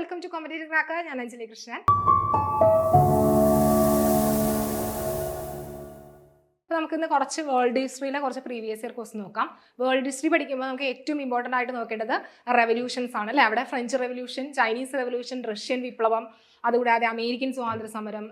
Welcome to comedy crack ഞാൻ അഞ്ജലി കൃഷ്ണൻ. നമുക്കിന്ന് കുറച്ച് വേൾഡ് ഹിസ്റ്ററിയിലെ കുറച്ച് പ്രീവിയസ് ഇയർ ക്വസ്റ്റ് നോക്കാം. വേൾഡ് ഹിസ്റ്ററി പഠിക്കുമ്പോൾ നമുക്ക് ഏറ്റവും ഇമ്പോർട്ടന്റ് ആയിട്ട് നോക്കേണ്ടത് റെവല്യൂഷൻസ് ആണ് അല്ലേ? അവിടെ French revolution Chinese revolution Russian വിപ്ലവം അതുകൂടാതെ അമേരിക്കൻ സ്വാതന്ത്ര്യ സമരം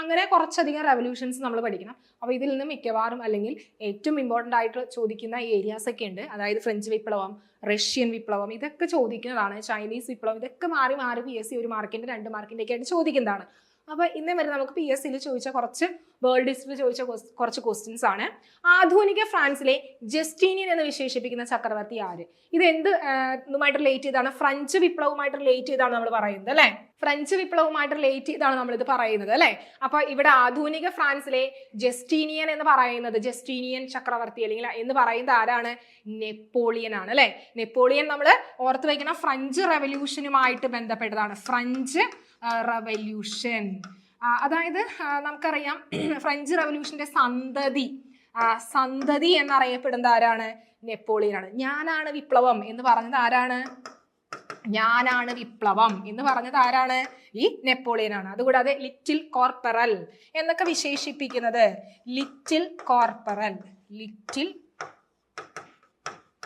അങ്ങനെ കുറച്ചധികം റെവല്യൂഷൻസ് നമ്മൾ പഠിക്കണം. അപ്പോൾ ഇതിൽ നിന്ന് മിക്കവാറും അല്ലെങ്കിൽ ഏറ്റവും ഇമ്പോർട്ടന്റ് ആയിട്ട് ചോദിക്കുന്ന ഏരിയാസ് ഒക്കെ ഉണ്ട്. അതായത് ഫ്രഞ്ച് വിപ്ലവം റഷ്യൻ വിപ്ലവം ഇതൊക്കെ ചോദിക്കുന്നതാണ്. ചൈനീസ് വിപ്ലവം ഇതൊക്കെ മാറി മാറി പി എസ് സി ഒരു മാർക്കിന്റെ രണ്ട് മാർക്കിന്റെ ഒക്കെ ആയിട്ട് ചോദിക്കുന്നതാണ്. അപ്പോൾ ഇന്നേ വരെ നമുക്ക് പി എസ് സിയിൽ ചോദിച്ച കുറച്ച് വേൾഡ് ഹിസ്റ്ററിൽ ചോദിച്ച കുറച്ച് ക്വസ്റ്റ്യൻസ് ആണ്. ആധുനിക ഫ്രാൻസിലെ ജസ്റ്റീനിയൻ എന്ന് വിശേഷിപ്പിക്കുന്ന ചക്രവർത്തി ആര്? ഇത് എന്ത് ഇതുമായിട്ട് റിലേറ്റ് ചെയ്താണ്? ഫ്രഞ്ച് വിപ്ലവവുമായിട്ട് റിലേറ്റ് ചെയ്താണ് നമ്മൾ പറയുന്നത് അല്ലേ? ഫ്രഞ്ച് വിപ്ലവവുമായിട്ട് റിലേറ്റ് ചെയ്താണ് നമ്മളിത് പറയുന്നത് അല്ലേ? അപ്പൊ ഇവിടെ ആധുനിക ഫ്രാൻസിലെ ജസ്റ്റീനിയൻ എന്ന് പറയുന്നത് ജസ്റ്റീനിയൻ ചക്രവർത്തി അല്ലെങ്കിൽ എന്ന് പറയുന്നത് ആരാണ്? നെപ്പോളിയൻ ആണ് അല്ലേ? നെപ്പോളിയൻ നമ്മൾ ഓർത്ത് വയ്ക്കണം ഫ്രഞ്ച് റെവല്യൂഷനുമായിട്ട് ബന്ധപ്പെട്ടതാണ്. French revolution. അതായത് നമുക്കറിയാം ഫ്രഞ്ച് റെവല്യൂഷന്റെ സന്തതി സന്തതി എന്നറിയപ്പെടുന്നത് ആരാണ്? നെപ്പോളിയൻ ആണ്. ഞാനാണ് വിപ്ലവം എന്ന് പറഞ്ഞത് ആരാണ്? ഞാനാണ് വിപ്ലവം എന്ന് പറഞ്ഞത് ആരാണ്? ഈ നെപ്പോളിയനാണ്. അതുകൂടാതെ ലിറ്റിൽ കോർപ്പറൽ എന്നൊക്കെ വിശേഷിപ്പിക്കുന്നത്. Little corporal. ലിറ്റിൽ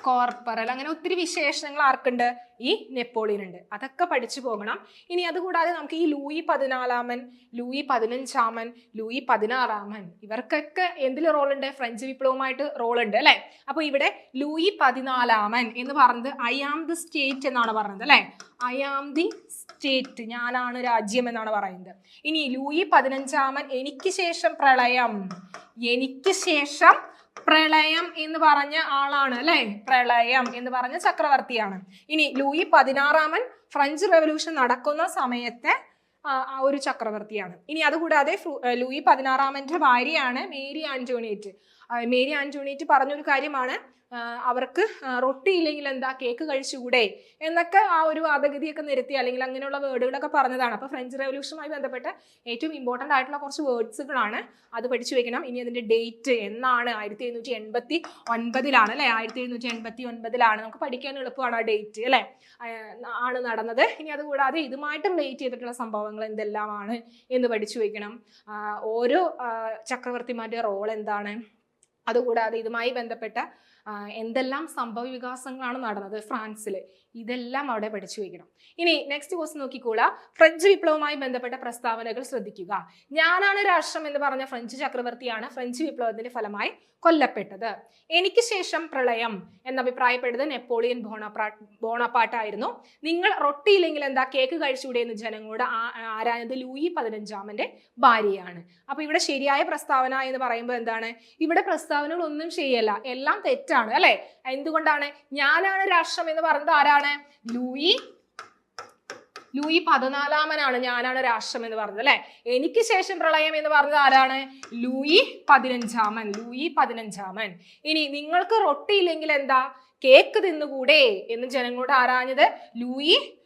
കോർപ്പറൽ അങ്ങനെ ഒത്തിരി വിശേഷണങ്ങൾ ആർക്കുണ്ട്? ഈ നെപ്പോളിയൻ ഉണ്ട് അതൊക്കെ പഠിച്ചു പോകണം. ഇനി അതുകൂടാതെ നമുക്ക് ഈ ലൂയി പതിനാലാമൻ ലൂയി പതിനഞ്ചാമൻ ലൂയി പതിനാറാമൻ ഇവർക്കൊക്കെ എന്തിൽ റോളുണ്ട്? ഫ്രഞ്ച് വിപ്ലവമായിട്ട് ഉണ്ട് അല്ലെ? അപ്പൊ ഇവിടെ ലൂയി പതിനാലാമൻ എന്ന് പറഞ്ഞത് ഐ ആം ദി സ്റ്റേറ്റ് എന്നാണ് പറഞ്ഞത് അല്ലെ? ഐ ആം ദി സ്റ്റേറ്റ് ഞാനാണ് രാജ്യം എന്നാണ് പറയുന്നത്. ഇനി ലൂയി പതിനഞ്ചാമൻ എനിക്ക് ശേഷം പ്രളയം. എനിക്ക് ശേഷം പ്രളയം എന്ന് പറഞ്ഞ ആളാണ് അല്ലെ? പ്രളയം എന്ന് പറഞ്ഞ ചക്രവർത്തിയാണ്. ഇനി ലൂയി പതിനാറാമൻ ഫ്രഞ്ച് റെവല്യൂഷൻ നടക്കുന്ന സമയത്തെ ഒരു ചക്രവർത്തിയാണ്. ഇനി അതുകൂടാതെ ലൂയി പതിനാറാമന്റെ ഭാര്യയാണ് മേരി ആന്റോണിയറ്റ്. മേരി ആന്റോണിയറ്റ് പറഞ്ഞൊരു കാര്യമാണ് അവർക്ക് റൊട്ടി ഇല്ലെങ്കിൽ എന്താ കേക്ക് കഴിച്ചുകൂടെ? എന്നൊക്കെ ആ ഒരു വാദഗതിയൊക്കെ നിരത്തി അല്ലെങ്കിൽ അങ്ങനെയുള്ള വേർഡുകളൊക്കെ പറഞ്ഞതാണ്. അപ്പോൾ ഫ്രഞ്ച് റെവല്യൂഷനുമായി ബന്ധപ്പെട്ട് ഏറ്റവും ഇമ്പോർട്ടന്റ് ആയിട്ടുള്ള കുറച്ച് വേർഡ്സുകളാണ് അത് പഠിച്ചു വെക്കണം. ഇനി അതിന്റെ ഡേറ്റ് എന്നാണ്? ആയിരത്തി എഴുന്നൂറ്റി എൺപത്തി ഒൻപതിലാണ് അല്ലേ? ആയിരത്തി എഴുന്നൂറ്റി എൺപത്തി ഒൻപതിലാണ് നമുക്ക് പഠിക്കാൻ എളുപ്പമാണ് ആ ഡേറ്റ് അല്ലേ? ആണ് നടന്നത്. ഇനി അതുകൂടാതെ ഇതുമായിട്ട് റിലേറ്റ് ചെയ്തിട്ടുള്ള സംഭവങ്ങൾ എന്തെല്ലാമാണ് എന്ന് പഠിച്ചു വെക്കണം. ഓരോ ചക്രവർത്തിമാരുടെ റോൾ എന്താണ്? അതുകൂടാതെ ഇതുമായി ബന്ധപ്പെട്ട എന്തെല്ലാം സംഭവ വികാസങ്ങളാണ് നടന്നത് ഫ്രാൻസിൽ ഇതെല്ലാം അവിടെ പഠിച്ചു വയ്ക്കണം. ഇനി നെക്സ്റ്റ് ക്വസ്റ്റ് നോക്കിക്കോളാ. ഫ്രഞ്ച് വിപ്ലവവുമായി ബന്ധപ്പെട്ട പ്രസ്താവനകൾ ശ്രദ്ധിക്കുക. ഞാനാണ് രാഷ്ട്രം എന്ന് പറഞ്ഞ ഫ്രഞ്ച് ചക്രവർത്തിയാണ് ഫ്രഞ്ച് വിപ്ലവത്തിന്റെ ഫലമായി കൊല്ലപ്പെട്ടത്. എനിക്ക് ശേഷം പ്രളയം എന്നഭിപ്രായപ്പെട്ടത് നെപ്പോളിയൻ ബോണപ്പാ ബോണപ്പാട്ടായിരുന്നു. നിങ്ങൾ റൊട്ടിയില്ലെങ്കിൽ എന്താ കേക്ക് കഴിച്ചുകൂടെ എന്ന് ജനങ്ങളോട് ആരാഞ്ഞത് ലൂയി പതിനഞ്ചാമന്റെ ഭാര്യയാണ്. അപ്പൊ ഇവിടെ ശരിയായ പ്രസ്താവന എന്ന് പറയുമ്പോൾ എന്താണ്? ഇവിടെ പ്രസ്താവനകൾ ഒന്നും ശരിയല്ല. എല്ലാം തെറ്റാണ് അല്ലെ? എന്തുകൊണ്ടാണ്? ഞാനാണ് രാഷ്ട്രം എന്ന് പറഞ്ഞത് ആരാണ് ലൂയി. ലൂയി പതിനാലാമനാണ്. ഞാനാണ് രാഷ്ട്രം എന്ന് പറഞ്ഞത് അല്ലെ? എനിക്ക് ശേഷം പ്രളയം എന്ന് പറഞ്ഞത് ആരാണ്? ലൂയി പതിനഞ്ചാമൻ. ലൂയി പതിനഞ്ചാമൻ. ഇനി നിങ്ങൾക്ക് റൊട്ടി ഇല്ലെങ്കിൽ എന്താ? കേക്ക് തിന്നുകൂടെ എന്ന് ജനങ്ങളോട് ആരാഞ്ഞത്? ലൂയി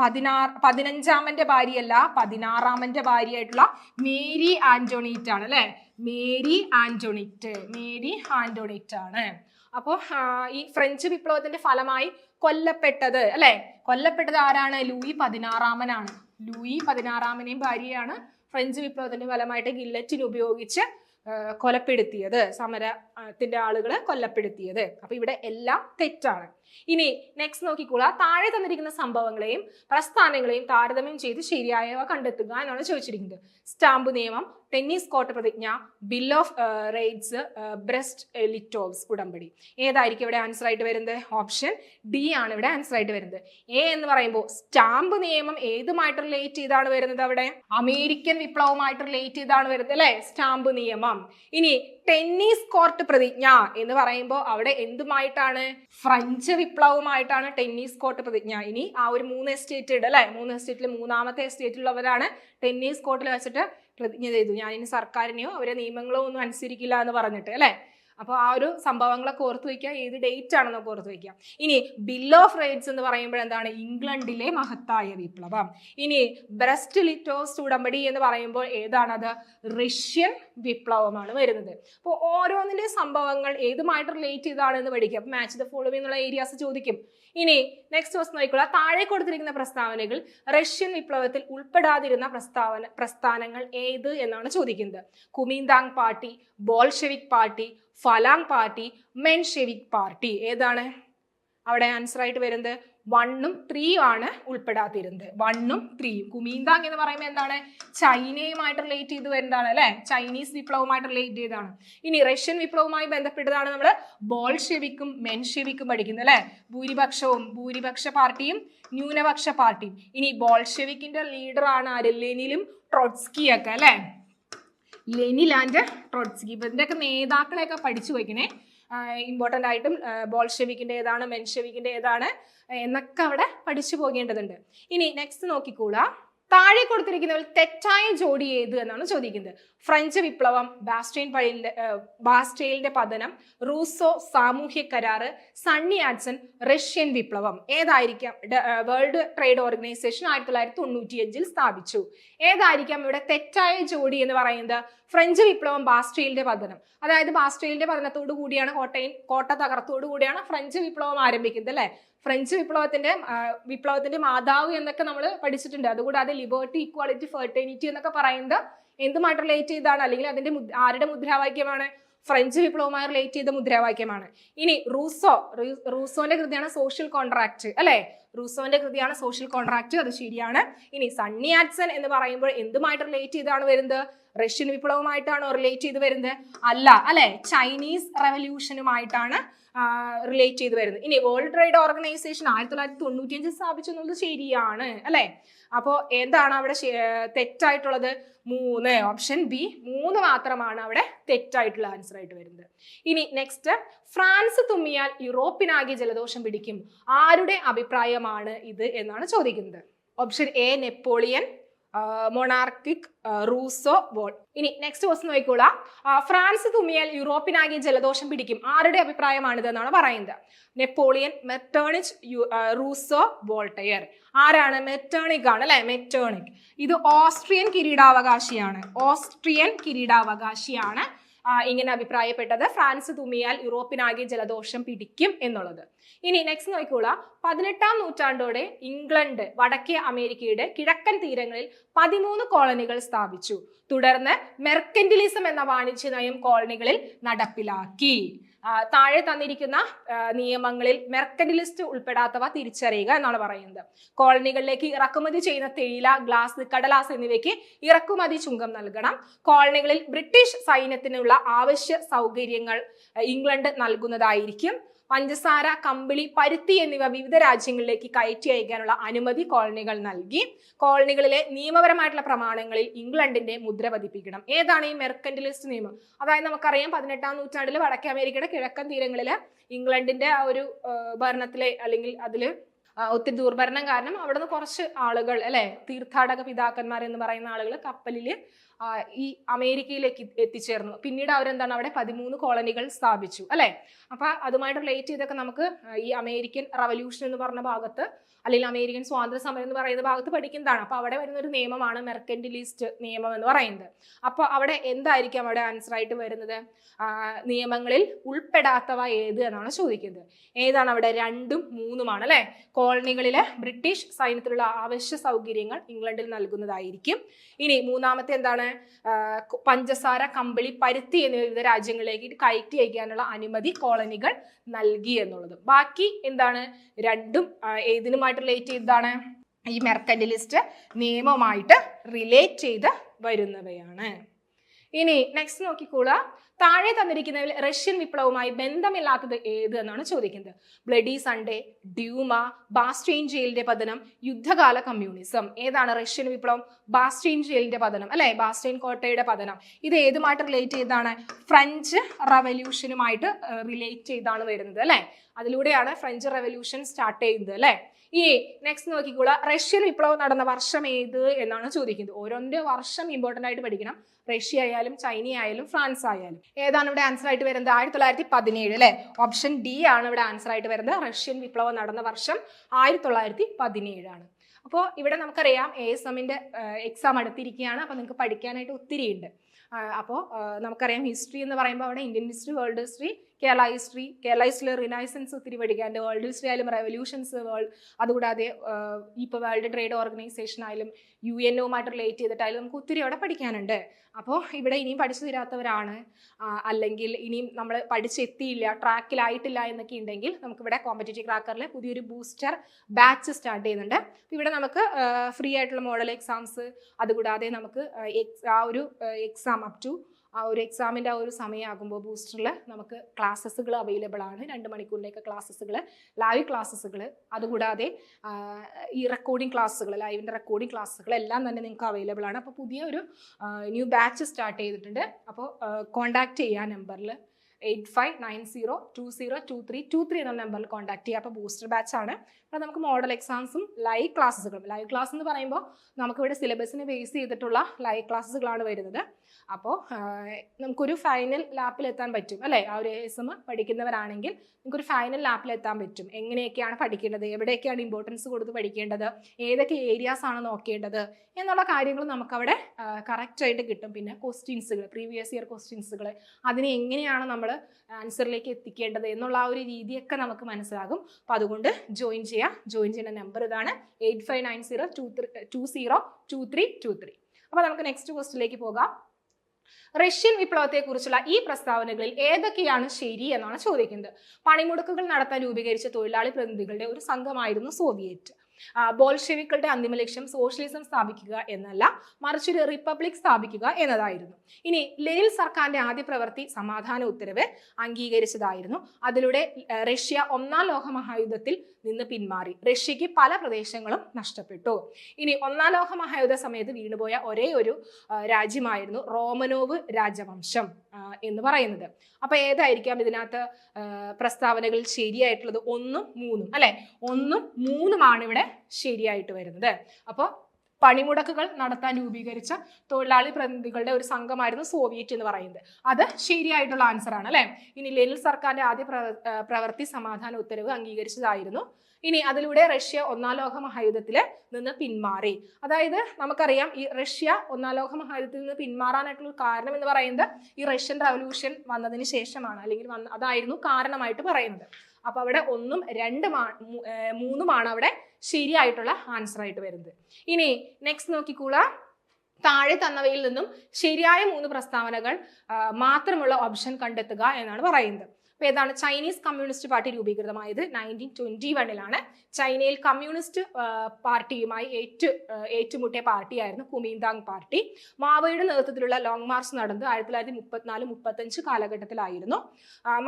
പതിനാറ് പതിനഞ്ചാമന്റെ ഭാര്യയല്ല പതിനാറാമന്റെ ഭാര്യയായിട്ടുള്ള മേരി ആന്റോണിറ്റ് ആണ് അല്ലെ? മേരി ആന്റോണിറ്റ്. മേരി ആന്റോണിറ്റ് ആണ് അപ്പോൾ ഈ ഫ്രഞ്ച് വിപ്ലവത്തിന്റെ ഫലമായി കൊല്ലപ്പെട്ടത് അല്ലെ? കൊല്ലപ്പെട്ടത് ആരാണ്? ലൂയി പതിനാറാമനാണ്. ലൂയി പതിനാറാമനെയും ഭാര്യയാണ് ഫ്രഞ്ച് വിപ്ലവത്തിന്റെ ഫലമായിട്ട് ഗില്ലറ്റിൻ ഉപയോഗിച്ച് കൊലപ്പെടുത്തിയത്. സമരത്തിന്റെ ആളുകളെ കൊല്ലപ്പെടുത്തിയത്. അപ്പൊ ഇവിടെ എല്ലാം തെറ്റാണ്. ഇനി നെക്സ്റ്റ് നോക്കിക്കോളാം. താഴെ തന്നിരിക്കുന്ന സംഭവങ്ങളെയും പ്രസ്ഥാനങ്ങളെയും താരതമ്യം ചെയ്ത് ശരിയായവ കണ്ടെത്തുക എന്നാണ് ചോദിച്ചിരിക്കുന്നത്. സ്റ്റാമ്പ് നിയമം ടെന്നീസ് കോർട്ട് പ്രതിജ്ഞ bill of rights Brest Litovsk ഉടമ്പടി. ഏതായിരിക്കും ഇവിടെ ആൻസർ ആയിട്ട് വരുന്നത്? ഓപ്ഷൻ ഡി ആണ് ഇവിടെ ആൻസർ ആയിട്ട് വരുന്നത്. എ എന്ന് പറയുമ്പോൾ സ്റ്റാമ്പ് നിയമം ഏതുമായിട്ട് റിലേറ്റ് ചെയ്താണ് വരുന്നത് അവിടെ? അമേരിക്കൻ വിപ്ലവമായിട്ട് റിലേറ്റ് ചെയ്താണ് വരുന്നത് അല്ലെ? സ്റ്റാമ്പ് നിയമം. ഇനി ടെന്നീസ് കോർട്ട് പ്രതിജ്ഞ എന്ന് പറയുമ്പോൾ അവിടെ എന്തുമായിട്ടാണ്? ഫ്രഞ്ച് വിപ്ലവമായിട്ടാണ് ടെന്നീസ് കോർട്ട് പ്രതിജ്ഞ. ഇനി ആ ഒരു മൂന്ന് എസ്റ്റേറ്റ് അല്ലെ? മൂന്ന് എസ്റ്റേറ്റിൽ മൂന്നാമത്തെ എസ്റ്റേറ്റിലുള്ളവരാണ് ടെന്നീസ് കോർട്ടിൽ വെച്ചിട്ട് പ്രതിജ്ഞ ചെയ്തു. ഞാൻ ഇനി സർക്കാരിനെയോ അവരെ നിയമങ്ങളോ ഒന്നും അനുസരിക്കില്ല എന്ന് പറഞ്ഞിട്ട് അല്ലെ? അപ്പോൾ ആ ഒരു സംഭവങ്ങളൊക്കെ ഓർത്ത് വയ്ക്കുക ഏത് ഡേറ്റ് ആണെന്നൊക്കെ ഓർത്ത് വയ്ക്കുക ഇനി ബിൽ ഓഫ് റൈറ്റ്സ് എന്ന് പറയുമ്പോഴെന്താണ് ഇംഗ്ലണ്ടിലെ മഹത്തായ വിപ്ലവം. ഇനി ബ്രസ്റ്റ് ലിറ്റോസ്റ്റ് ഉടമ്പടി എന്ന് പറയുമ്പോൾ ഏതാണത്? റഷ്യൻ വിപ്ലവമാണ് വരുന്നത്. അപ്പോൾ ഓരോന്നിന്റെ സംഭവങ്ങൾ ഏതുമായിട്ട് റിലേറ്റ് ചെയ്താണെന്ന് പഠിക്കുക. അപ്പോൾ മാച്ച് ദ ഫോളോവിംഗ് എന്നുള്ള ഏരിയാസ് ചോദിക്കും. ഇനി നെക്സ്റ്റ് ക്വസ്റ്റ് നോക്കിക്കോളാം. താഴെ കൊടുത്തിരിക്കുന്ന പ്രസ്താവനകൾ റഷ്യൻ വിപ്ലവത്തിൽ ഉൾപ്പെടാതിരുന്ന പ്രസ്താവന പ്രസ്ഥാനങ്ങൾ ഏത് എന്നാണ് ചോദിക്കുന്നത്. Kuomintang party Bolshevik party Falange party Menshevik party. ഏതാണ്? അവിടെ ആൻസർ ആയിട്ട് വരുന്നത് വണ്ണും ത്രീയും ആണ് ഉൾപ്പെടാതിരുന്നത്. വണ്ണും ത്രീയും കുമീന്താങ് എന്ന് പറയുമ്പോൾ എന്താണ്? ചൈനയുമായിട്ട് റിലേറ്റ് ചെയ്ത് വരുന്നതാണ് അല്ലെ? ചൈനീസ് വിപ്ലവവുമായിട്ട് റിലേറ്റ് ചെയ്താണ് ഇനി റഷ്യൻ വിപ്ലവവുമായി ബന്ധപ്പെട്ടതാണ് നമ്മൾ ബോൾഷെവിക്കും മെൻഷെവിക്കും പഠിക്കുന്നത് അല്ലെ? ഭൂരിപക്ഷവും ഭൂരിപക്ഷ പാർട്ടിയും ന്യൂനപക്ഷ പാർട്ടിയും. ഇനി ബോൾഷെവിക്കിന്റെ ലീഡർ ആണ് ആര്? ലെനിലും ട്രോട്സ്കിയൊക്കെ അല്ലെ? Lenin and Trotsky. ഇപ്പം ഒക്കെ നേതാക്കളെയൊക്കെ പഠിച്ചു വയ്ക്കണേ ഇമ്പോർട്ടന്റ് ആയിട്ടും ബോൾഷെവിക്കിന്റെ ഏതാണ് മെൻഷെവിക്കിന്റെ ഏതാണ് എന്നൊക്കെ അവിടെ പഠിച്ചു പോകേണ്ടതുണ്ട്. ഇനി നെക്സ്റ്റ് നോക്കിക്കൂടാ താഴെ കൊടുത്തിരിക്കുന്നതിൽ തെറ്റായ ജോഡി ഏത് എന്നാണ് ചോദിക്കുന്നത്. ഫ്രഞ്ച് വിപ്ലവം ബാസ്റ്റെയിൻ പഴിന്റെ ബാസ്റ്റെയിലിന്റെ പതനം റൂസോ സാമൂഹ്യ കരാറ് സണ്ണി ആഡ്സൺ റഷ്യൻ വിപ്ലവം ഏതായിരിക്കാം? വേൾഡ് ട്രേഡ് ഓർഗനൈസേഷൻ ആയിരത്തി തൊള്ളായിരത്തി തൊണ്ണൂറ്റിയഞ്ചിൽ സ്ഥാപിച്ചു. ഏതായിരിക്കാം ഇവിടെ തെറ്റായ ജോഡി എന്ന് പറയുന്നത്? ഫ്രഞ്ച് വിപ്ലവം ബാസ്റ്റെയിലിന്റെ പതനം. അതായത് ബാസ്റ്റെയിലിന്റെ പതനത്തോടു കൂടിയാണ് കോട്ടയിൽ കോട്ട തകർത്തോടു കൂടിയാണ് ഫ്രഞ്ച് വിപ്ലവം ആരംഭിക്കുന്നത് അല്ലെ? ഫ്രഞ്ച് വിപ്ലവത്തിന്റെ വിപ്ലവത്തിന്റെ മാതാവ് എന്നൊക്കെ നമ്മൾ പഠിച്ചിട്ടുണ്ട്. അതുകൂടാതെ ലിബേർട്ടി ഇക്വാളിറ്റി ഫെർട്ടേണിറ്റി എന്നൊക്കെ പറയുന്നത് എന്തുമായിട്ട് റിലേറ്റ് ചെയ്താണ്? അല്ലെങ്കിൽ അതിന്റെ ആരുടെ മുദ്രാവാക്യമാണ്? ഫ്രഞ്ച് വിപ്ലവവുമായി റിലേറ്റ് ചെയ്ത മുദ്രാവാക്യമാണ്. ഇനി റൂസോ റൂസോന്റെ കൃതിയാണ് സോഷ്യൽ കോൺട്രാക്ട് അല്ലെ? റൂസോന്റെ കൃതിയാണ് സോഷ്യൽ കോൺട്രാക്ട് അത് ശരിയാണ്. ഇനി സണ്ണി ആറ്റ്സൺ എന്ന് പറയുമ്പോൾ എന്തുമായിട്ട് റിലേറ്റ് ചെയ്താണ് വരുന്നത്? റഷ്യൻ വിപ്ലവമായിട്ടാണോ റിലേറ്റ് ചെയ്ത് വരുന്നത്? അല്ല അല്ലെ? ചൈനീസ് റെവല്യൂഷനുമായിട്ടാണ് റിലേറ്റ് ചെയ്ത് വരുന്നത്. ഇനി വേൾഡ് ട്രേഡ് ഓർഗനൈസേഷൻ ആയിരത്തി തൊള്ളായിരത്തി തൊണ്ണൂറ്റിയഞ്ച് സ്ഥാപിച്ചു എന്നുള്ളത് ശരിയാണ് അല്ലെ? അപ്പോൾ എന്താണ് അവിടെ തെറ്റായിട്ടുള്ളത്? മൂന്ന് ഓപ്ഷൻ ബി മൂന്ന് മാത്രമാണ് അവിടെ തെറ്റായിട്ടുള്ള ആൻസർ ആയിട്ട് വരുന്നത്. ഇനി നെക്സ്റ്റ് ഫ്രാൻസ് തുമ്മിയാൽ യൂറോപ്പിനാകെ ജലദോഷം പിടിക്കും. ആരുടെ അഭിപ്രായമാണ് ഇത് എന്നാണ് ചോദിക്കുന്നത്. ഓപ്ഷൻ എ നെപ്പോളിയൻ മൊണാർക്കിക് റൂസോ വോൾ ഇനി നെക്സ്റ്റ് ക്വസ്റ്റ് നോക്കിക്കോളാം. ഫ്രാൻസ് തുമ്മിയാൽ യൂറോപ്പിനാകെ ജലദോഷം പിടിക്കും. ആരുടെ അഭിപ്രായമാണിത് എന്നാണ് പറയുന്നത്? നെപ്പോളിയൻ മെറ്റേണിച്ച് റൂസോ വോൾട്ടയർ ആരാണ്? മെറ്റേണിക് ആണ് അല്ലെ? മെറ്റേണിക് ഇത് ഓസ്ട്രിയൻ കിരീടാവകാശിയാണ്. ഓസ്ട്രിയൻ കിരീടാവകാശിയാണ് ഇങ്ങനെ അഭിപ്രായപ്പെട്ടത്. ഫ്രാൻസ് തുമ്മിയാൽ യൂറോപ്പിനാകെ ജലദോഷം പിടിക്കും എന്നുള്ളത്. ഇനി നെക്സ്റ്റ് നോക്കിക്കോളാം. പതിനെട്ടാം നൂറ്റാണ്ടോടെ ഇംഗ്ലണ്ട് വടക്കേ അമേരിക്കയുടെ കിഴക്കൻ തീരങ്ങളിൽ പതിമൂന്ന് കോളനികൾ സ്ഥാപിച്ചു. തുടർന്ന് മെർക്കന്റിലിസം എന്ന വാണിജ്യ നയം കോളനികളിൽ നടപ്പിലാക്കി. താഴെ തന്നിരിക്കുന്ന നിയമങ്ങളിൽ മെർക്കന്റിലിസ്റ്റ് ഉൾപ്പെടാത്തവ തിരിച്ചറിയുക എന്നാണ് പറയുന്നത്. കോളനികളിലേക്ക് ഇറക്കുമതി ചെയ്യുന്ന തേയില ഗ്ലാസ് കടലാസ് എന്നിവയ്ക്ക് ഇറക്കുമതി ചുങ്കം നൽകണം. കോളനികളിൽ ബ്രിട്ടീഷ് സൈന്യത്തിനുള്ള ആവശ്യ സൗകര്യങ്ങൾ ഇംഗ്ലണ്ട് നൽകുന്നതായിരിക്കും. പഞ്ചസാര കമ്പിളി പരുത്തി എന്നിവ വിവിധ രാജ്യങ്ങളിലേക്ക് കയറ്റി അയക്കാനുള്ള അനുമതി കോളനികൾ നൽകി. കോളനികളിലെ നിയമപരമായിട്ടുള്ള പ്രമാണങ്ങളിൽ ഇംഗ്ലണ്ടിന്റെ മുദ്ര പതിപ്പിക്കണം. ഏതാണ് ഈ മെർക്കന്റിലിസ്റ്റ് നിയമം? അതായത് നമുക്കറിയാം പതിനെട്ടാം നൂറ്റാണ്ടിൽ വടക്കേ അമേരിക്കയുടെ കിഴക്കൻ തീരങ്ങളിൽ ഇംഗ്ലണ്ടിന്റെ ആ ഒരു ഭരണത്തിലെ അല്ലെങ്കിൽ അതിൽ ഒത്തിരി ദുർഭരണം കാരണം അവിടെ നിന്ന് കുറച്ച് ആളുകൾ അല്ലെ? തീർത്ഥാടക പിതാക്കന്മാർ എന്ന് പറയുന്ന ആളുകൾ കപ്പലിൽ ഈ അമേരിക്കയിലേക്ക് എത്തി- എത്തിച്ചേർന്നു. പിന്നീട് അവരെന്താണ് അവിടെ പതിമൂന്ന് കോളനികൾ സ്ഥാപിച്ചു അല്ലെ? അപ്പൊ അതുമായിട്ട് റിലേറ്റ് ചെയ്തൊക്കെ നമുക്ക് ഈ അമേരിക്കൻ റവല്യൂഷൻ എന്ന് പറഞ്ഞ ഭാഗത്ത് അല്ലെങ്കിൽ അമേരിക്കൻ സ്വാതന്ത്ര്യ സമരം എന്ന് പറയുന്ന ഭാഗത്ത് പഠിക്കുന്നതാണ്. അപ്പൊ അവിടെ വരുന്ന ഒരു നിയമമാണ് മെർക്കൻഡിലിസ്റ്റ് നിയമം എന്ന് പറയുന്നത്. അപ്പൊ അവിടെ എന്തായിരിക്കും അവിടെ ആൻസർ ആയിട്ട് വരുന്നത്? നിയമങ്ങളിൽ ഉൾപ്പെടാത്തവ ഏത് എന്നാണ് ചോദിക്കുന്നത്. ഏതാണ് അവിടെ രണ്ടും മൂന്നുമാണ് അല്ലെ? കോളനികളിലെ ബ്രിട്ടീഷ് സൈന്യത്തിലുള്ള ആവശ്യ സൗകര്യങ്ങൾ ഇംഗ്ലണ്ടിൽ നൽകുന്നതായിരിക്കും. ഇനി മൂന്നാമത്തെ എന്താണ്? പഞ്ചസാര കമ്പിളി പരുത്തി എന്നിവ വിവിധ രാജ്യങ്ങളിലേക്ക് കയറ്റി അയക്കാനുള്ള അനുമതി കോളനികൾ നൽകി എന്നുള്ളത്. ബാക്കി എന്താണ്? രണ്ടും ഏതിനുമായിട്ട് റിലേറ്റ് ചെയ്താണ് ഈ മെർക്കൻഡലിസ്റ്റ് നിയമമായിട്ട് റിലേറ്റ് ചെയ്ത് വരുന്നവയാണ്. ഇനി നെക്സ്റ്റ് നോക്കിക്കോളാ താഴെ തന്നിരിക്കുന്നതിൽ റഷ്യൻ വിപ്ലവവുമായി ബന്ധമില്ലാത്തത് ഏത് എന്നാണ് ചോദിക്കുന്നത്. ബ്ലഡി സൺഡേ ഡ്യൂമ ബാസ്റ്റെയിൻ ജയിലിന്റെ പതനം യുദ്ധകാല കമ്മ്യൂണിസം ഏതാണ് റഷ്യൻ വിപ്ലവം? ബാസ്റ്റെയിൻ ജയിലിന്റെ പതനം അല്ലെ? ബാസ്റ്റെയിൻ കോട്ടയുടെ പതനം. ഇത് ഏതുമായിട്ട് റിലേറ്റ് ചെയ്താണ് ഫ്രഞ്ച് റവല്യൂഷനുമായിട്ട് റിലേറ്റ് ചെയ്താണ് വരുന്നത് അല്ലെ? അതിലൂടെയാണ് ഫ്രഞ്ച് റവല്യൂഷൻ സ്റ്റാർട്ട് ചെയ്യുന്നത് അല്ലെ? ഇനി നെക്സ്റ്റ് നോക്കിക്കോളൂ. റഷ്യൻ വിപ്ലവം നടന്ന വർഷം ഏത് എന്നാണ് ചോദിക്കുന്നത്. ഓരോന്റെ വർഷം ഇമ്പോർട്ടന്റ് ആയിട്ട് പഠിക്കണം. റഷ്യ ആയാലും ചൈന ആയാലും ഫ്രാൻസ് ആയാലും. ഏതാണ് ഇവിടെ ആൻസർ ആയിട്ട് വരുന്നത്? ആയിരത്തി തൊള്ളായിരത്തി പതിനേഴ് അല്ലെ? ഓപ്ഷൻ ഡി ആണ് ഇവിടെ ആൻസർ ആയിട്ട് വരുന്നത്. റഷ്യൻ വിപ്ലവം നടന്ന വർഷം ആയിരത്തി തൊള്ളായിരത്തി പതിനേഴാണ് അപ്പോൾ ഇവിടെ നമുക്കറിയാം എ എസ് എമ്മിന്റെ എക്സാം അടുത്തിരിക്കുകയാണ്. അപ്പോൾ നിങ്ങൾക്ക് പഠിക്കാനായിട്ട് ഒത്തിരി ഉണ്ട് അപ്പോൾ നമുക്കറിയാം ഹിസ്റ്ററി എന്ന് പറയുമ്പോൾ അവിടെ Indian history world history Kerala history Kerala ഹിസ്റ്ററിലെ renaissance ഒത്തിരി പഠിക്കാണ്ട് വേൾഡ് ഹിസ്റ്ററി ആയാലും റെവല്യൂഷൻസ് വേൾഡ് അതുകൂടാതെ ഇപ്പോൾ വേൾഡ് ട്രേഡ് ഓർഗനൈസേഷൻ ആയാലും യു എൻ ഒമായിട്ട് റിലേറ്റ് ചെയ്തിട്ടായാലും നമുക്ക് ഒത്തിരി അവിടെ പഠിക്കാനുണ്ട്. അപ്പോൾ ഇവിടെ ഇനിയും പഠിച്ചു തീരാത്തവരാണ്. അല്ലെങ്കിൽ ഇനിയും നമ്മൾ പഠിച്ചെത്തിയില്ല ട്രാക്കിലായിട്ടില്ല എന്നൊക്കെ ഉണ്ടെങ്കിൽ നമുക്കിവിടെ കോമ്പറ്റേറ്റീവ് ക്രാക്കറിൽ പുതിയൊരു ബൂസ്റ്റർ ബാച്ച് സ്റ്റാർട്ട് ചെയ്യുന്നുണ്ട്. ഇവിടെ നമുക്ക് ഫ്രീ ആയിട്ടുള്ള മോഡൽ എക്സാംസ് അതുകൂടാതെ നമുക്ക് ആ ഒരു എക്സാം അപ് ടു ആ ഒരു എക്സാമിന്റെ ആ ഒരു സമയമാകുമ്പോൾ ബൂസ്റ്ററിൽ നമുക്ക് ക്ലാസ്സസുകൾ അവൈലബിൾ ആണ്. രണ്ട് മണിക്കൂറിന്റെയൊക്കെ ക്ലാസ്സസുകൾ ലൈവ് ക്ലാസ്സസുകൾ അതുകൂടാതെ ഈ റെക്കോർഡിംഗ് ക്ലാസ്സുകൾ ലൈവിന്റെ റെക്കോർഡിംഗ് ക്ലാസ്സുകൾ എല്ലാം തന്നെ നിങ്ങൾക്ക് അവൈലബിൾ ആണ്. അപ്പോൾ പുതിയ ഒരു ന്യൂ ബാച്ച് സ്റ്റാർട്ട് ചെയ്തിട്ടുണ്ട്. അപ്പോൾ കോൺടാക്ട് ചെയ്യുക നമ്പറിൽ eight five nine zero two zero two three two three എന്ന നമ്പറിൽ കോൺടാക്ട് ചെയ്യുക അപ്പോൾ ബൂസ്റ്റർ ബാച്ച് ആണ്. അപ്പോൾ നമുക്ക് മോഡൽ എക്സാംസും ലൈവ് ക്ലാസ്സുകളും ലൈവ് ക്ലാസ് എന്ന് പറയുമ്പോൾ നമുക്കിവിടെ സിലബസിനെ ബേസ് ചെയ്തിട്ടുള്ള ലൈവ് ക്ലാസ്സുകളാണ് വരുന്നത്. അപ്പോൾ നമുക്കൊരു ഫൈനൽ ലാപ്പിൽ എത്താൻ പറ്റും അല്ലേ? ആ ഒരു എസ് എം പഠിക്കുന്നവരാണെങ്കിൽ നമുക്കൊരു ഫൈനൽ ലാപ്പിൽ എത്താൻ പറ്റും. എങ്ങനെയൊക്കെയാണ് പഠിക്കേണ്ടത്? എവിടെയൊക്കെയാണ് ഇമ്പോർട്ടൻസ് കൊടുത്ത് പഠിക്കേണ്ടത്? ഏതൊക്കെ ഏരിയാസ് ആണ് നോക്കേണ്ടത്? എന്നുള്ള കാര്യങ്ങൾ നമുക്കവിടെ കറക്റ്റായിട്ട് കിട്ടും. പിന്നെ ക്വസ്റ്റ്യൻസുകൾ പ്രീവിയസ് ഇയർ ക്വസ്റ്റ്യൻസുകൾ അതിനെ എങ്ങനെയാണ് നമ്മൾ ആൻസറിലേക്ക് എത്തിക്കേണ്ടത് എന്നുള്ള ആ ഒരു രീതിയൊക്കെ നമുക്ക് മനസ്സിലാകും. അപ്പം അതുകൊണ്ട് ജോയിൻ ചെയ്യുക ജോയിൻ ചെയ്യുന്ന നമ്പർ ഇതാണ് eight five nine zero two three two zero two three two three അപ്പോൾ നമുക്ക് നെക്സ്റ്റ് ക്വസ്റ്റിലേക്ക് പോകാം. റഷ്യൻ വിപ്ലവത്തെക്കുറിച്ചുള്ള ഈ പ്രസ്താവനകളിൽ ഏതൊക്കെയാണ് ശരി എന്നാണ് ചോദിക്കുന്നത്. പണിമുടക്കുകൾ നടത്താൻ രൂപീകരിച്ച തൊഴിലാളി പ്രതിനിധികളുടെ ഒരു സംഘമായിരുന്നു സോവിയറ്റ്. ബോൾഷെവിക്കളുടെ അന്തിമ ലക്ഷ്യം സോഷ്യലിസം സ്ഥാപിക്കുക എന്നല്ല മറിച്ച് ഒരു റിപ്പബ്ലിക് സ്ഥാപിക്കുക എന്നതായിരുന്നു. ഇനി ലെനിൻ സർക്കാരിന്റെ ആദ്യ പ്രവൃത്തി സമാധാന ഉത്തരവ് അംഗീകരിച്ചതായിരുന്നു. അതിലൂടെ റഷ്യ ഒന്നാം ലോക മഹായുദ്ധത്തിൽ നിന്ന് പിന്മാറി. റഷ്യക്ക് പല പ്രദേശങ്ങളും നഷ്ടപ്പെട്ടു. ഇനി ഒന്നാം ലോക മഹായുദ്ധ സമയത്ത് വീണുപോയ ഒരേ ഒരു രാജ്യമായിരുന്നു റോമനോവ് രാജവംശം എന്ന് പറയുന്നത്. അപ്പൊ ഏതായിരിക്കാം ഇതിനകത്ത് പ്രസ്താവനകൾ ശരിയായിട്ടുള്ളത്? ഒന്നും മൂന്നും അല്ലെ? ഒന്നും മൂന്നുമാണ് ഇവിടെ ശരിയായിട്ട് വരുന്നത്. അപ്പോൾ പണിമുടക്കുകൾ നടത്താൻ രൂപീകരിച്ച തൊഴിലാളി പ്രതിനിധികളുടെ ഒരു സംഘമായിരുന്നു സോവിയറ്റ് എന്ന് പറയുന്നത്. അത് ശരിയായിട്ടുള്ള ആൻസർ ആണ് അല്ലെ? ഇനി ലെനിൽ സർക്കാരിന്റെ ആദ്യ പ്രവ- പ്രവൃത്തി സമാധാന ഉത്തരവ് അംഗീകരിച്ചതായിരുന്നു. ഇനി അതിലൂടെ റഷ്യ ഒന്നാം ലോക മഹായുദ്ധത്തിൽ നിന്ന് പിന്മാറി. അതായത് നമുക്കറിയാം ഈ റഷ്യ ഒന്നാം ലോക മഹായുദ്ധത്തിൽ നിന്ന് പിന്മാറാനായിട്ടുള്ള കാരണം എന്ന് പറയുന്നത് ഈ റഷ്യൻ റവല്യൂഷൻ വന്നതിന് ശേഷമാണ് അല്ലെങ്കിൽ വന്ന അതായിരുന്നു കാരണമായിട്ട് പറയുന്നത്. അപ്പൊ അവിടെ ഒന്നും രണ്ടുമാണ് മൂന്നുമാണ് അവിടെ ശരിയായിട്ടുള്ള ആൻസർ ആയിട്ട് വരുന്നത്. ഇനി നെക്സ്റ്റ് നോക്കിക്കൂള. താഴെ തന്നവയിൽ നിന്നും ശരിയായ മൂന്ന് പ്രസ്താവനകൾ മാത്രമുള്ള ഓപ്ഷൻ കണ്ടെത്തുക എന്നാണ് പറയുന്നത്. അപ്പൊ ഏതാണ്? ചൈനീസ് കമ്മ്യൂണിസ്റ്റ് പാർട്ടി രൂപീകൃതമായത് നയന്റീൻ ട്വന്റി വണ്ണിലാണ് ചൈനയിൽ കമ്മ്യൂണിസ്റ്റ് പാർട്ടിയുമായി ഏറ്റു ഏറ്റുമുട്ടിയ പാർട്ടിയായിരുന്നു കുമീന്താങ് പാർട്ടി. മാവോയുടെ നേതൃത്വത്തിലുള്ള ലോങ് മാർച്ച് നടന്നത് ആയിരത്തി തൊള്ളായിരത്തി മുപ്പത്തിനാല് മുപ്പത്തഞ്ച് കാലഘട്ടത്തിലായിരുന്നു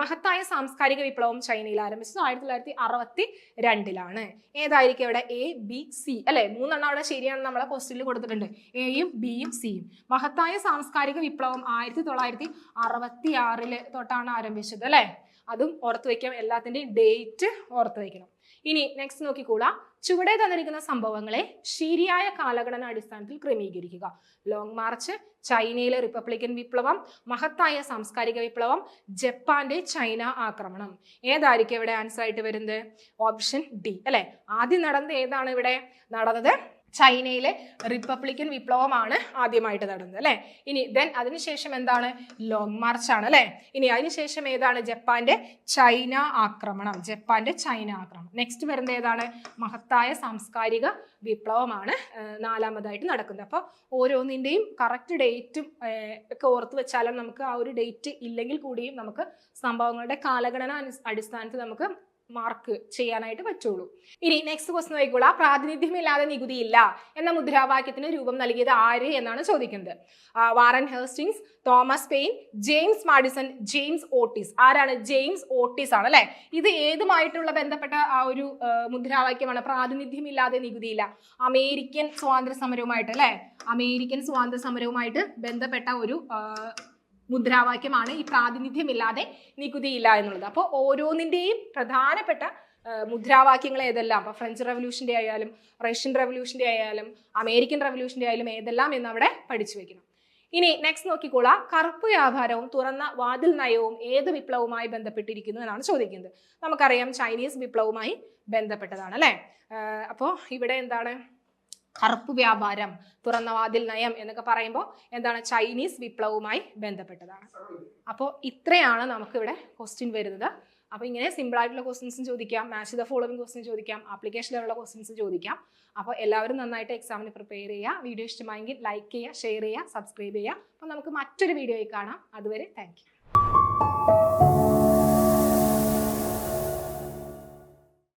മഹത്തായ സാംസ്കാരിക വിപ്ലവം ചൈനയിൽ ആരംഭിച്ചത് ആയിരത്തി തൊള്ളായിരത്തി അറുപത്തി രണ്ടിലാണ് ഏതായിരിക്കും ഇവിടെ എ ബി സി അല്ലെ? മൂന്നെണ്ണം അവിടെ ശരിയാണ് നമ്മളെ ക്വസ്റ്റ്യനിൽ കൊടുത്തിട്ടുണ്ട്. എയും ബിയും സിയും മഹത്തായ സാംസ്കാരിക വിപ്ലവം ആയിരത്തി തൊള്ളായിരത്തി അറുപത്തി ആറിൽ തൊട്ടാണ് ആരംഭിച്ചത് അല്ലെ? അതും ഓർത്ത് വയ്ക്കാം. എല്ലാത്തിന്റെയും ഡേറ്റ് ഓർത്ത് വയ്ക്കണം. ഇനി നെക്സ്റ്റ് നോക്കിക്കൂടാ ചുവടെ തന്നിരിക്കുന്ന സംഭവങ്ങളെ ശരിയായ കാലഘടന അടിസ്ഥാനത്തിൽ ക്രമീകരിക്കുക. ലോങ് മാർച്ച് ചൈനയിലെ റിപ്പബ്ലിക്കൻ വിപ്ലവം മഹത്തായ സാംസ്കാരിക വിപ്ലവം ജപ്പാന്റെ ചൈന ആക്രമണം. ഏതായിരിക്കും ഇവിടെ ആൻസർ ആയിട്ട് വരുന്നത്? ഓപ്ഷൻ ഡി അല്ലെ? ആദ്യം നടന്നത് ഏതാണ് ഇവിടെ? നടന്നത് ചൈനയിലെ റിപ്പബ്ലിക്കൻ വിപ്ലവമാണ് ആദ്യമായിട്ട് നടന്നത് അല്ലേ? ഇനി ദെൻ അതിനുശേഷം എന്താണ്? ലോങ് മാർച്ച് ആണ് അല്ലെ? ഇനി അതിനുശേഷം ഏതാണ്? ജപ്പാന്റെ ചൈന ആക്രമണം ജപ്പാന്റെ ചൈന ആക്രമണം. നെക്സ്റ്റ് വരുന്നത് ഏതാണ്? മഹത്തായ സാംസ്കാരിക വിപ്ലവമാണ് നാലാമതായിട്ട് നടക്കുന്നത്. അപ്പോൾ ഓരോന്നിന്റെയും കറക്റ്റ് ഡേറ്റും ഒക്കെ ഓർത്ത് വെച്ചാലും നമുക്ക് ആ ഒരു ഡേറ്റ് ഇല്ലെങ്കിൽ കൂടിയും നമുക്ക് സംഭവങ്ങളുടെ കാലഗണന അടിസ്ഥാനത്തിൽ നമുക്ക് മാർക്ക് ചെയ്യാനായിട്ട് പറ്റുള്ളൂ. ഇനി നെക്സ്റ്റ് ക്വസ്റ്റ് നോക്കിക്കോളാം. പ്രാതിനിധ്യമില്ലാതെ നികുതിയില്ല എന്ന മുദ്രാവാക്യത്തിന് രൂപം നൽകിയത് ആര് എന്നാണ് ചോദിക്കുന്നത്. Warren Hastings Thomas Paine James Madison James Otis. ആരാണ് ജെയിംസ് ഓട്ടിസ് ആണ് അല്ലെ? ഇത് ഏതുമായിട്ടുള്ള ബന്ധപ്പെട്ട ആ ഒരു മുദ്രാവാക്യമാണ്? പ്രാതിനിധ്യമില്ലാതെ നികുതിയില്ല. അമേരിക്കൻ സ്വാതന്ത്ര്യ സമരവുമായിട്ട് അല്ലെ? അമേരിക്കൻ സ്വാതന്ത്ര്യ സമരവുമായിട്ട് ബന്ധപ്പെട്ട ഒരു മുദ്രാവാക്യമാണ്. ഈ പ്രാതിനിധ്യമില്ലാതെ നികുതിയില്ല എന്നുള്ളത്. അപ്പോൾ ഓരോന്നിന്റെയും പ്രധാനപ്പെട്ട മുദ്രാവാക്യങ്ങൾ ഏതെല്ലാം? അപ്പോൾ ഫ്രഞ്ച് റവല്യൂഷന്റെ ആയാലും റഷ്യൻ റവല്യൂഷന്റെ ആയാലും അമേരിക്കൻ റവല്യൂഷന്റെ ആയാലും ഏതെല്ലാം എന്ന് അവിടെ പഠിച്ചു വെക്കണം. ഇനി നെക്സ്റ്റ് നോക്കിക്കോളാം. കറുപ്പ് വ്യാപാരവും തുറന്ന വാതിൽ നയവും ഏത് വിപ്ലവവുമായി ബന്ധപ്പെട്ടിരിക്കുന്നു എന്നാണ് ചോദിക്കുന്നത്. നമുക്കറിയാം ചൈനീസ് വിപ്ലവവുമായി ബന്ധപ്പെട്ടതാണ് അല്ലേ? അപ്പോൾ ഇവിടെ എന്താണ്? കറുപ്പ് വ്യാപാരം തുറന്ന വാതിൽ നയം എന്നൊക്കെ പറയുമ്പോൾ എന്താണ് ചൈനീസ് വിപ്ലവവുമായി ബന്ധപ്പെട്ടതാണ്. അപ്പോൾ ഇത്രയാണ് നമുക്കിവിടെ ക്വസ്റ്റ്യൻ വരുന്നത്. അപ്പോൾ ഇങ്ങനെ സിമ്പിൾ ആയിട്ടുള്ള ക്വസ്റ്റ്യൻസും ചോദിക്കാം. മാച്ച് ദ ഫോളോവിങ് ക്വസ്റ്റ്യൻ ചോദിക്കാം. ആപ്ലിക്കേഷൻ ലെവലുള്ള ക്വസ്റ്റ്യൻസ് ചോദിക്കാം. അപ്പോൾ എല്ലാവരും നന്നായിട്ട് എക്സാമിന് പ്രിപ്പയർ ചെയ്യുക. വീഡിയോ ഇഷ്ടമായെങ്കിൽ ലൈക്ക് ചെയ്യുക ഷെയർ ചെയ്യുക സബ്സ്ക്രൈബ് ചെയ്യുക. അപ്പോൾ നമുക്ക് മറ്റൊരു വീഡിയോയിൽ കാണാം. അതുവരെ താങ്ക്